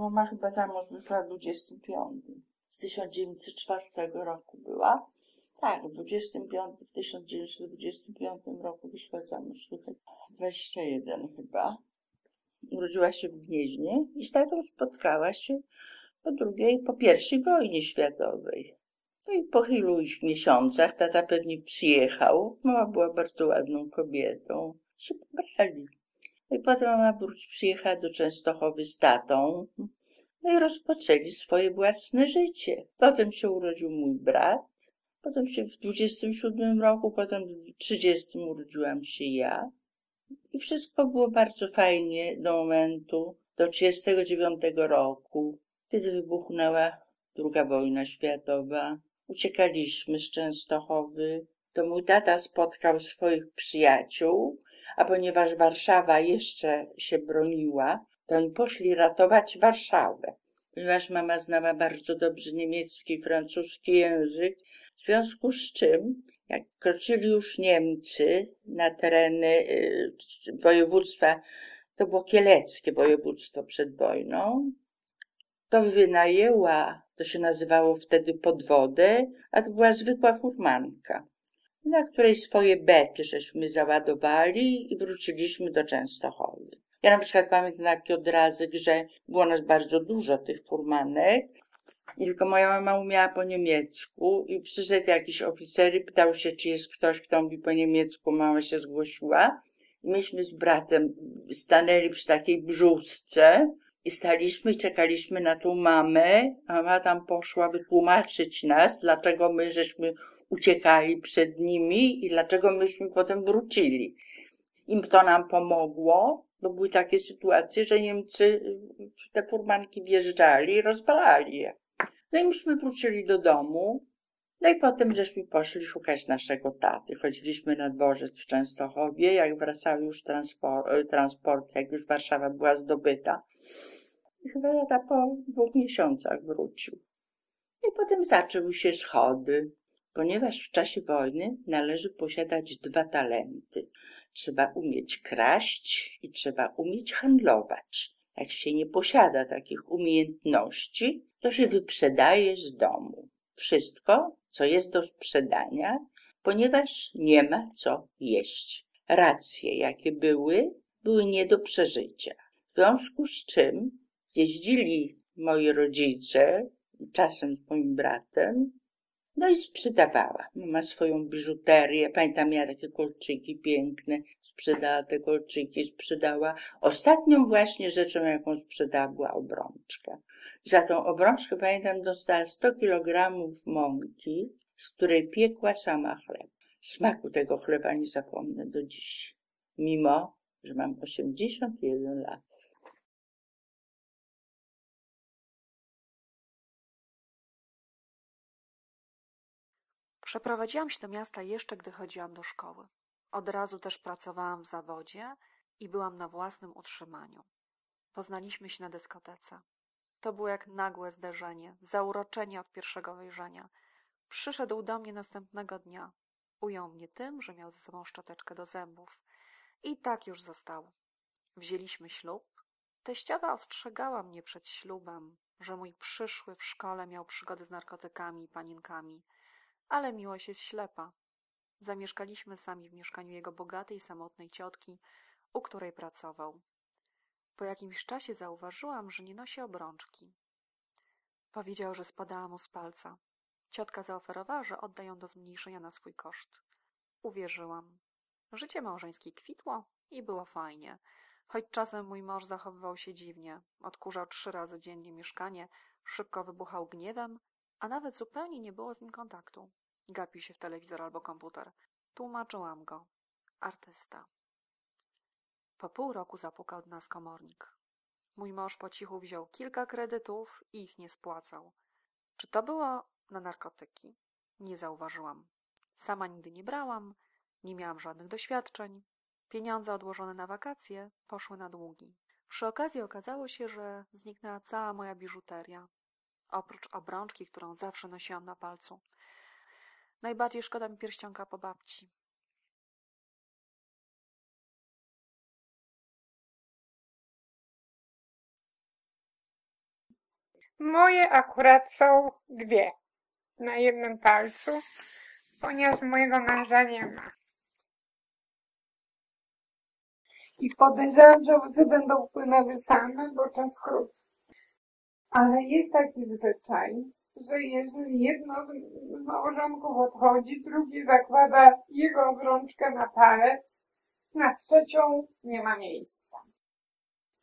Mama chyba za mąż wyszła w 25. Z 1904 roku była. Tak, w 25, w 1925 roku wyszła za mąż. 21 chyba. Urodziła się w Gnieźnie i z tatą spotkała się po drugiej, po pierwszej wojnie światowej. No i po ilu miesiącach tata pewnie przyjechał. Mama była bardzo ładną kobietą. Się pobrali. I potem mama wróć, przyjechała do Częstochowy z tatą. No i rozpoczęli swoje własne życie. Potem się urodził mój brat. Potem się w 27 roku, potem w 30 urodziłam się ja. I wszystko było bardzo fajnie do momentu, do 39 roku, kiedy wybuchnęła druga wojna światowa. Uciekaliśmy z Częstochowy. To mój tata spotkał swoich przyjaciół, a ponieważ Warszawa jeszcze się broniła, to oni poszli ratować Warszawę. Ponieważ mama znała bardzo dobrze niemiecki i francuski język, w związku z czym, jak kroczyli już Niemcy na tereny y, województwa, to było kieleckie województwo przed wojną, to wynajęła, to się nazywało wtedy podwodę, a to była zwykła furmanka, na której swoje bety żeśmy załadowali i wróciliśmy do Częstochowy. Ja na przykład pamiętam taki odrazek, że było nas bardzo dużo tych furmanek tylko moja mama umiała po niemiecku i przyszedł jakiś oficer i pytał się, czy jest ktoś, kto mówi po niemiecku. Mama się zgłosiła i myśmy z bratem stanęli przy takiej brzusce i staliśmy czekaliśmy na tą mamę, mama tam poszła wytłumaczyć nas, dlaczego my żeśmy uciekali przed nimi i dlaczego myśmy potem wrócili. Im to nam pomogło, bo były takie sytuacje, że Niemcy te furmanki wjeżdżali i rozwalali je. No i myśmy wrócili do domu, no i potem żeśmy poszli szukać naszego taty. Chodziliśmy na dworzec w Częstochowie, jak wracały już transport, transport jak już Warszawa była zdobyta. I chyba tata po dwóch miesiącach wrócił. I potem zaczęły się schody, ponieważ w czasie wojny należy posiadać dwa talenty. Trzeba umieć kraść i trzeba umieć handlować. Jak się nie posiada takich umiejętności, to się wyprzedaje z domu. Wszystko, co jest do sprzedania, ponieważ nie ma co jeść. Racje, jakie były, były nie do przeżycia. W związku z czym jeździli moi rodzice, czasem z moim bratem, no i sprzedawała. Mama swoją biżuterię, pamiętam, miała takie kolczyki piękne, sprzedała te kolczyki, sprzedała. Ostatnią właśnie rzeczą, jaką sprzedała, była obrączka. Za tą obrączkę, pamiętam, dostała 100 kilogramów mąki, z której piekła sama chleb. Smaku tego chleba nie zapomnę do dziś, mimo, że mam 81 lat. Przeprowadziłam się do miasta jeszcze gdy chodziłam do szkoły. Od razu też pracowałam w zawodzie i byłam na własnym utrzymaniu. Poznaliśmy się na dyskotece. To było jak nagłe zderzenie, zauroczenie od pierwszego wejrzenia. Przyszedł do mnie następnego dnia. Ujął mnie tym, że miał ze sobą szczoteczkę do zębów. I tak już zostało. Wzięliśmy ślub. Teściowa ostrzegała mnie przed ślubem, że mój przyszły w szkole miał przygody z narkotykami i panienkami – ale miłość jest ślepa. Zamieszkaliśmy sami w mieszkaniu jego bogatej, samotnej ciotki, u której pracował. Po jakimś czasie zauważyłam, że nie nosi obrączki. Powiedział, że spadała mu z palca. Ciotka zaoferowała, że odda ją do zmniejszenia na swój koszt. Uwierzyłam. Życie małżeńskie kwitło i było fajnie. Choć czasem mój mąż zachowywał się dziwnie. Odkurzał trzy razy dziennie mieszkanie, szybko wybuchał gniewem, a nawet zupełnie nie było z nim kontaktu. Gapił się w telewizor albo komputer. Tłumaczyłam go. Artysta. Po pół roku zapukał do nas komornik. Mój mąż po cichu wziął kilka kredytów i ich nie spłacał. Czy to było na narkotyki? Nie zauważyłam. Sama nigdy nie brałam, nie miałam żadnych doświadczeń. Pieniądze odłożone na wakacje poszły na długi. Przy okazji okazało się, że zniknęła cała moja biżuteria, oprócz obrączki, którą zawsze nosiłam na palcu. Najbardziej szkoda mi pierścionka po babci. Moje akurat są dwie na jednym palcu, ponieważ mojego męża nie ma. I podejrzewam, że łzy będą płynęły same, bo czas krótki. Ale jest taki zwyczaj, że jeżeli jedno z małżonków odchodzi, drugi zakłada jego obrączkę na palec, na trzecią nie ma miejsca.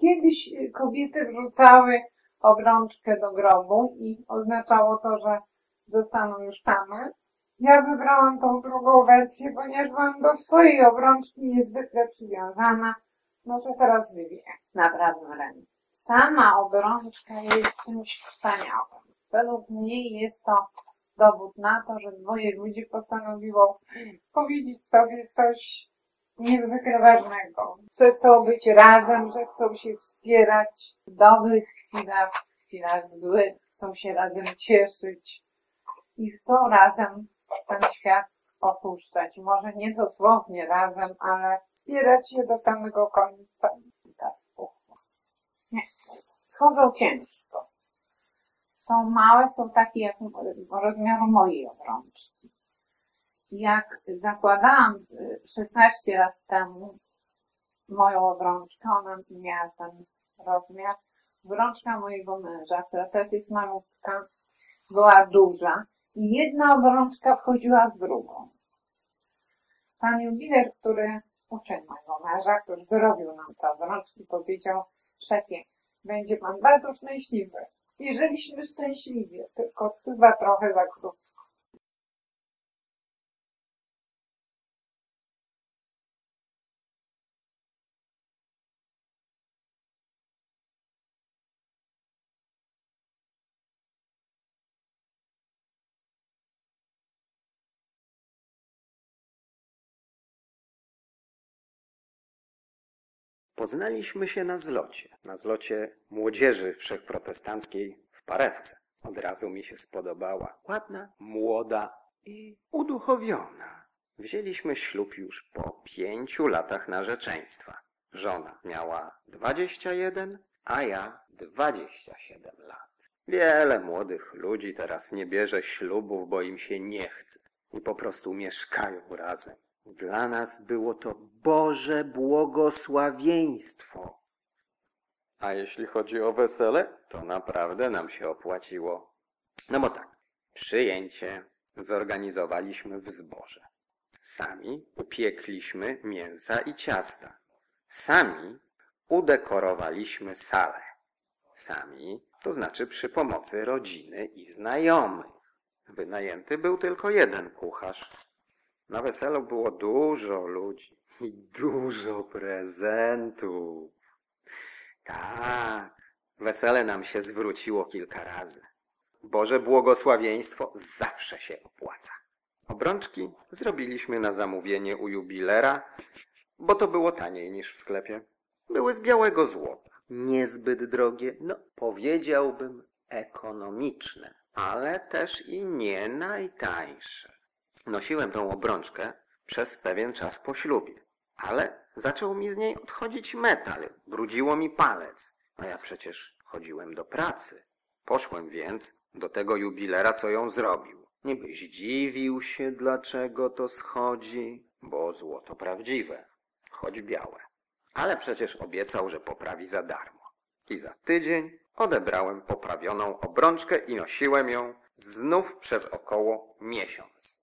Kiedyś kobiety wrzucały obrączkę do grobu i oznaczało to, że zostaną już same. Ja wybrałam tą drugą wersję, ponieważ byłam do swojej obrączki niezwykle przywiązana. Może teraz wywie na prawym ręku. Sama obrączka jest czymś wspaniałym. Według mnie jest to dowód na to, że dwoje ludzi postanowiło powiedzieć sobie coś niezwykle ważnego. Że chcą być razem, że chcą się wspierać w dobrych chwilach, w chwilach złych, chcą się razem cieszyć i chcą razem ten świat opuszczać. Może nie dosłownie razem, ale wspierać się do samego końca. Nie, schodzą ciężko. Są małe, są takie jak rozmiaru mojej obrączki. Jak zakładałam 16 lat temu moją obrączkę, ona miała ten rozmiar, obrączka mojego męża, która teraz jest malutka, była duża i jedna obrączka wchodziła w drugą. Pan jubiler, który uczył mojego męża, który zrobił nam te obrączki, powiedział, szefie, będzie pan bardzo szczęśliwy. I żyliśmy szczęśliwie, tylko chyba trochę za krótko. Poznaliśmy się na zlocie, na zlocie młodzieży wszechprotestanckiej w Parewce. Od razu mi się spodobała. Ładna, młoda i uduchowiona. Wzięliśmy ślub już po pięciu latach narzeczeństwa. Żona miała dwadzieścia jeden, a ja dwadzieścia siedem lat. Wiele młodych ludzi teraz nie bierze ślubów, bo im się nie chce i po prostu mieszkają razem. Dla nas było to Boże błogosławieństwo. A jeśli chodzi o wesele, to naprawdę nam się opłaciło. No bo tak, przyjęcie zorganizowaliśmy w zborze. Sami upiekliśmy mięsa i ciasta. Sami udekorowaliśmy salę. Sami, to znaczy przy pomocy rodziny i znajomych. Wynajęty był tylko jeden kucharz, na weselu było dużo ludzi i dużo prezentów. Tak, wesele nam się zwróciło kilka razy. Boże błogosławieństwo zawsze się opłaca. Obrączki zrobiliśmy na zamówienie u jubilera, bo to było taniej niż w sklepie. Były z białego złota. Niezbyt drogie, no powiedziałbym ekonomiczne, ale też i nie najtańsze. Nosiłem tą obrączkę przez pewien czas po ślubie, ale zaczął mi z niej odchodzić metal, brudziło mi palec, a ja przecież chodziłem do pracy. Poszłem więc do tego jubilera, co ją zrobił. Niby zdziwił się, dlaczego to schodzi, bo złoto prawdziwe, choć białe. Ale przecież obiecał, że poprawi za darmo. I za tydzień odebrałem poprawioną obrączkę i nosiłem ją znów przez około miesiąc.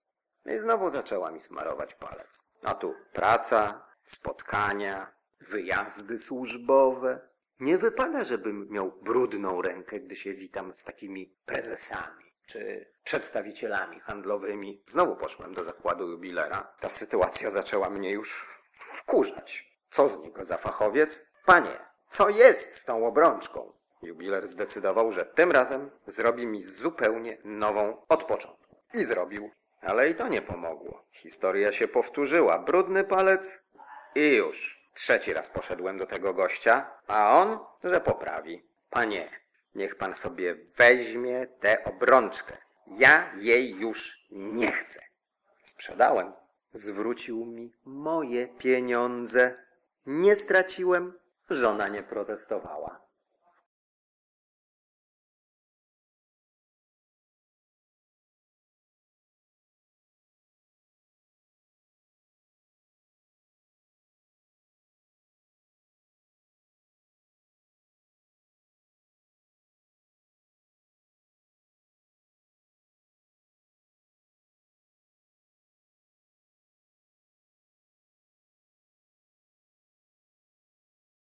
No i znowu zaczęła mi smarować palec. A tu praca, spotkania, wyjazdy służbowe. Nie wypada, żebym miał brudną rękę, gdy się witam z takimi prezesami czy przedstawicielami handlowymi. Znowu poszłem do zakładu jubilera. Ta sytuacja zaczęła mnie już wkurzać. Co z niego za fachowiec? Panie, co jest z tą obrączką? Jubiler zdecydował, że tym razem zrobi mi zupełnie nową od początku. I zrobił. Ale i to nie pomogło. Historia się powtórzyła. Brudny palec i już. Trzeci raz poszedłem do tego gościa, a on, że poprawi. Panie, niech pan sobie weźmie tę obrączkę. Ja jej już nie chcę. Sprzedałem. Zwrócił mi moje pieniądze. Nie straciłem. Żona nie protestowała.